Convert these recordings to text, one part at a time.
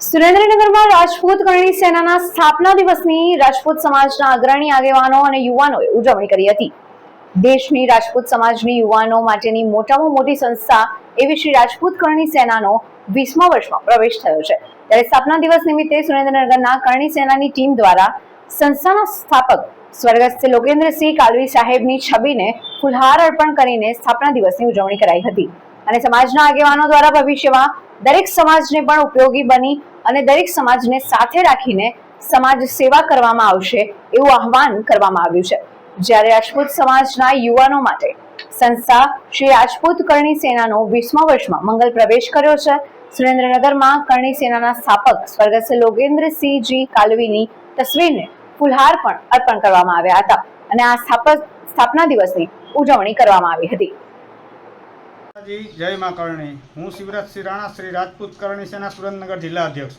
સુરેન્દ્રનગરમાં રાજપૂત કરણી સેનાના સ્થાપના દિવસની રાજપૂત સમાજના અગ્રણી આગેવાનો અને યુવાનોએ ઉજવણી કરી હતી. દેશની રાજપૂત સમાજની યુવાનો માટેની મોટામાં મોટી સંસ્થા એવી શ્રી રાજપૂત કરણી સેનાનો વીસમા વર્ષમાં પ્રવેશ થયો છે. ત્યારે સ્થાપના દિવસ નિમિત્તે સુરેન્દ્રનગરના કરણી સેનાની ટીમ દ્વારા સંસ્થાના સ્થાપક સ્વર્ગસ્થ લોકેન્દ્રસિંહ કાલવી સાહેબની છબીને ફુલહાર અર્પણ કરીને સ્થાપના દિવસની ઉજવણી કરાઈ હતી. અને સમાજના આગેવાનો દ્વારા ભવિષ્યમાં દરેક સમાજને પણ ઉપયોગી બની અને દરેક સમાજને સાથે રાખીને સમાજ સેવા કરવામાં આવશે એવું આહવાન કરવામાં આવ્યું છે. જ્યારે રાજપૂત સમાજના યુવાનો માટે સંસ્થા શ્રી રાજપૂત કરણી સેનાનો વીસમા વર્ષમાં મંગલ પ્રવેશ કર્યો છે. સુરેન્દ્રનગરમાં કરણી સેનાના સ્થાપક સ્વર્ગસ્થ લોગેન્દ્રસિંહજી કાલવીની તસવીરને ફુલહાર પણ અર્પણ કરવામાં આવ્યા હતા અને આ સ્થાપક સ્થાપના દિવસની ઉજવણી કરવામાં આવી હતી. જી જય મા કરણી. હું શિવરાજસિંહ રાણા શ્રી રાજપૂત કરણી સેના સુરેન્દ્રનગર જિલ્લા અધ્યક્ષ.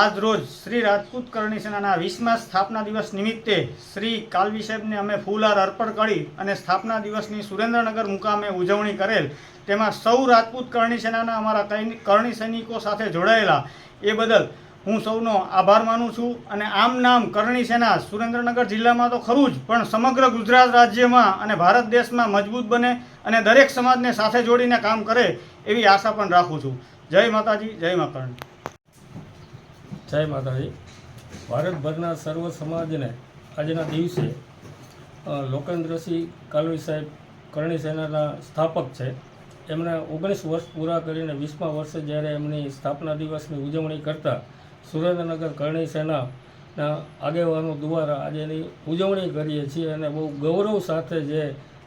આજ રોજ શ્રી રાજપૂત કરણી સેનાના વીસમા સ્થાપના દિવસ નિમિત્તે શ્રી કાલવી સાહેબને અમે ફૂલહાર અર્પણ કરી અને સ્થાપના દિવસની સુરેન્દ્રનગર મુકામે ઉજવણી કરેલ, તેમાં સૌ રાજપૂત કરણી સેનાના અમારા કરણી સૈનિકો સાથે જોડાયેલા. એ બદલ હું સૌનો આભાર માનું છું અને આમ નામ કરણી સેના સુરેન્દ્રનગર જિલ્લામાં તો ખરું જ, પણ સમગ્ર ગુજરાત રાજ્યમાં અને ભારત દેશમાં મજબૂત બને અને દરેક સમાજને સાથે જોડીને કામ કરે એવી આશા પણ રાખું છું. જય માતાજી, જય મા કરણી. જય માતાજી. ભારતભરના સર્વ સમાજને આજના દિવસે લોકેન્દ્રસિંહ કાલવી સાહેબ કરણી સેનાના સ્થાપક છે. એમણે ઓગણીસ વર્ષ પૂરા કરીને વીસમા વર્ષે જ્યારે એમની સ્થાપના દિવસની ઉજવણી કરતા સુરેન્દ્રનગર કરણી સેનાના આગેવાનો દ્વારા આજે એની ઉજવણી કરીએ છીએ અને બહુ ગૌરવ સાથે જે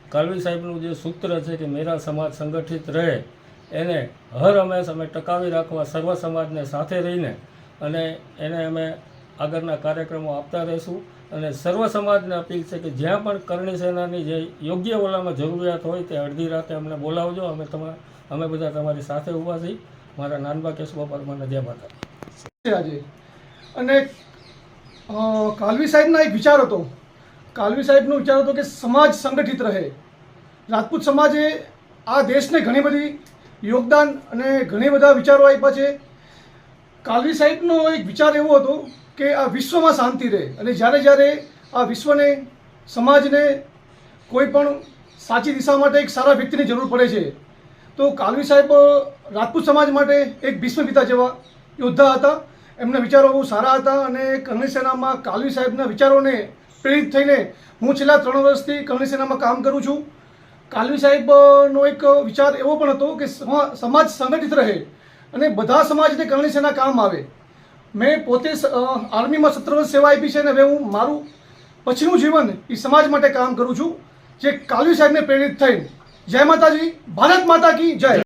કાલવી સાહેબનું જે સૂત્ર છે કે મેરા સમાજ સંગઠિત રહે, એને હર હંમેશ અમે ટકાવી રાખવા સર્વ સમાજને સાથે રહીને અને એને અમે આગળના કાર્યક્રમો આપતા રહીશું. અને સર્વ સમાજને અપીલ છે કે જ્યાં પણ કરણી સેનાની જે યોગ્ય ઓલામાં જરૂરિયાત હોય તે અડધી રાતે અમને બોલાવજો. અમે તમા, અમે બધા તમારી સાથે ઊભા છીએ. મારા નાનબા કેશવા પરમાને જય માતા આજે. અને કાલવી સાહેબના એક વિચાર હતો. કાલવી સાહેબનો વિચાર હતો કે સમાજ સંગઠિત રહે. રાજપૂત સમાજે આ દેશને ઘણી બધી યોગદાન અને ઘણી બધા વિચારો આપ્યા છે. કાલવી સાહેબનો એક વિચાર એવો હતો કે આ વિશ્વમાં શાંતિ રહે અને જ્યારે જ્યારે આ વિશ્વને, સમાજને કોઈ પણ સાચી દિશા માટે એક સારા વ્યક્તિની જરૂર પડે છે તો કાલવી સાહેબ રાજપૂત સમાજ માટે એક ભીષ્મ પિતા જેવા યોદ્ધા હતા. એમના વિચારો બહુ સારા હતા અને કરણી સેનામાં કાલવી સાહેબના વિચારોને પ્રેરિત થઈને હું છેલ્લા ત્રણ વર્ષથી કરણી સેનામાં કામ કરું છું. કાલવી સાહેબનો એક વિચાર એવો પણ હતો કે સમા- સમાજ સંગઠિત રહે અને બધા સમાજને કરણી સેના કામ આવે. મેં પોતે આર્મીમાં સત્તર વર્ષ સેવા આપી છે અને હવે હું મારું પછીનું જીવન એ સમાજ માટે કામ કરું છું, જે કાલવી સાહેબને પ્રેરિત થઈ જય માતાજી ભારત માતા કી જય.